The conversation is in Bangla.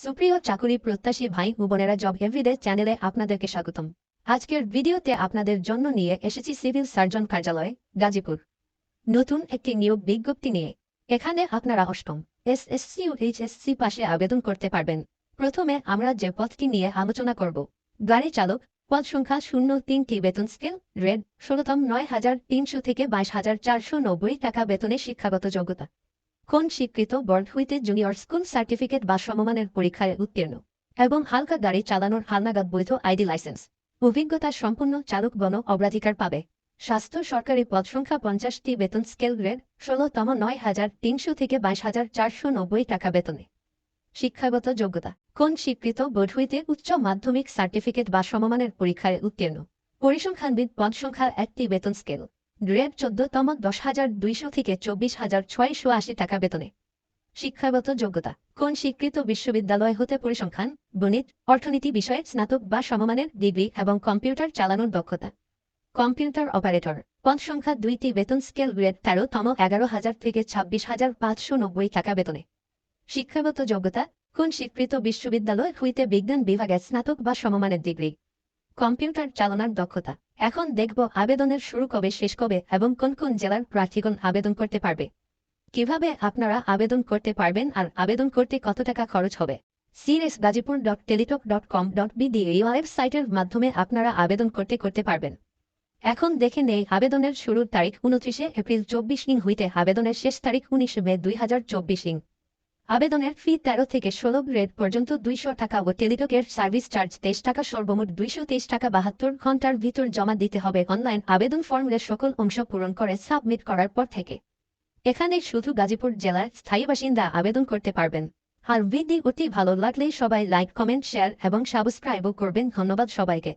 সুপ্রিয় চাকুরি প্রত্যাশী ভাই ও বোনেরা জব এভরিডে চ্যানেলে আপনাদেরকে স্বাগতম। আজকের ভিডিওতে আপনাদের জন্য নিয়ে এসেছি সিভিল সার্জন কার্যালয়, গাজীপুর। নতুন একটি নিয়োগ বিজ্ঞপ্তি নিয়ে। এখানে আপনারা অষ্টম এসএসসি ও এইচএসসি পাশে আবেদন করতে পারবেন। প্রথমে আমরা যে পথটি নিয়ে আলোচনা করব, গাড়ি চালক, পদ সংখ্যা শূন্য তিনটি বেতন স্কেল, রেড, ষোলতম নয় হাজার তিনশো থেকে বাইশ হাজার চারশো নব্বই টাকা বেতনে শিক্ষাগত যোগ্যতা। কোন স্বীকৃত বোর্ড হইতে জুনিয়র স্কুল সার্টিফিকেট বা সমমানের পরীক্ষায় উত্তীর্ণ এবং হালকা গাড়ি চালানোর হালনাগাদ বৈধ আইডি লাইসেন্স? অভিজ্ঞতা সম্পন্ন চালক গণ অগ্রাধিকার পাবে। স্বাস্থ্য সরকারি পদ সংখ্যা পঞ্চাশটি বেতন স্কেল গ্রেড, ষোলতম নয় হাজার তিনশো থেকে বাইশ হাজার চারশো নব্বই টাকা বেতনে। শিক্ষাগত যোগ্যতা। কোন স্বীকৃত বোর্ড হইতে উচ্চ মাধ্যমিক সার্টিফিকেট বা সমমানের পরীক্ষায় উত্তীর্ণ? পরিসংখ্যানবিদ পদ সংখ্যা একটি বেতন স্কেল। গ্রেড চোদ্দতম দশ হাজার দুইশো থেকে চব্বিশ হাজার ছয়শো আশি টাকা বেতনে। শিক্ষাগত যোগ্যতা। কোন স্বীকৃত বিশ্ববিদ্যালয় হতে পরিসংখ্যান, গণিত, অর্থনীতি বিষয়ে স্নাতক বা সমমানের ডিগ্রি এবং কম্পিউটার চালানোর দক্ষতা। Computer operator. পদ সংখ্যা দুইটি বেতন স্কেল গ্রেড তেরোতম এগারো হাজার থেকে ছাব্বিশ হাজার পাঁচশো নব্বই টাকা বেতনে। শিক্ষাগত যোগ্যতা। কোন স্বীকৃত বিশ্ববিদ্যালয় হইতে বিজ্ঞান বিভাগে স্নাতক বা সমমানের ডিগ্রি। কম্পিউটার চালানোর দক্ষতা। এখন দেখব আবেদনের শুরু কবে, শেষ কবে এবং কোন কোন জেলার প্রার্থীগণ আবেদন করতে পারবে। কীভাবে আপনারা আবেদন করতে পারবেন আর আবেদন করতে কত টাকা খরচ হবে? CS Gazipur dot Teletalk dot com dot BD এই ওয়েবসাইটের মাধ্যমে আপনারা আবেদন করতে করতে পারবেন। এখন দেখে নেই আবেদনের শুরুর তারিখ উনত্রিশে এপ্রিল চব্বিশ ইং হইতে আবেদনের শেষ তারিখ উনিশ মে দুই হাজার চব্বিশ ইং। আবেদনের ফি তেরো থেকে ষোলো গ্রেড পর্যন্ত দুইশো টাকা ও টেলিটকের সার্ভিস চার্জ তেইশ টাকা সর্বমোট দুইশো তেইশ টাকা বাহাত্তর ঘণ্টার ভিতর জমা দিতে হবে। অনলাইন আবেদন ফর্মের সকল অংশ পূরণ করে সাবমিট করার পর থেকে। এখানে শুধু গাজীপুর জেলার স্থায়ী বাসিন্দা আবেদন করতে পারবেন। আর ভিডি অতি ভালো লাগলে সবাই লাইক, কমেন্ট, শেয়ার এবং সাবস্ক্রাইবও করবেন। ধন্যবাদ সবাইকে।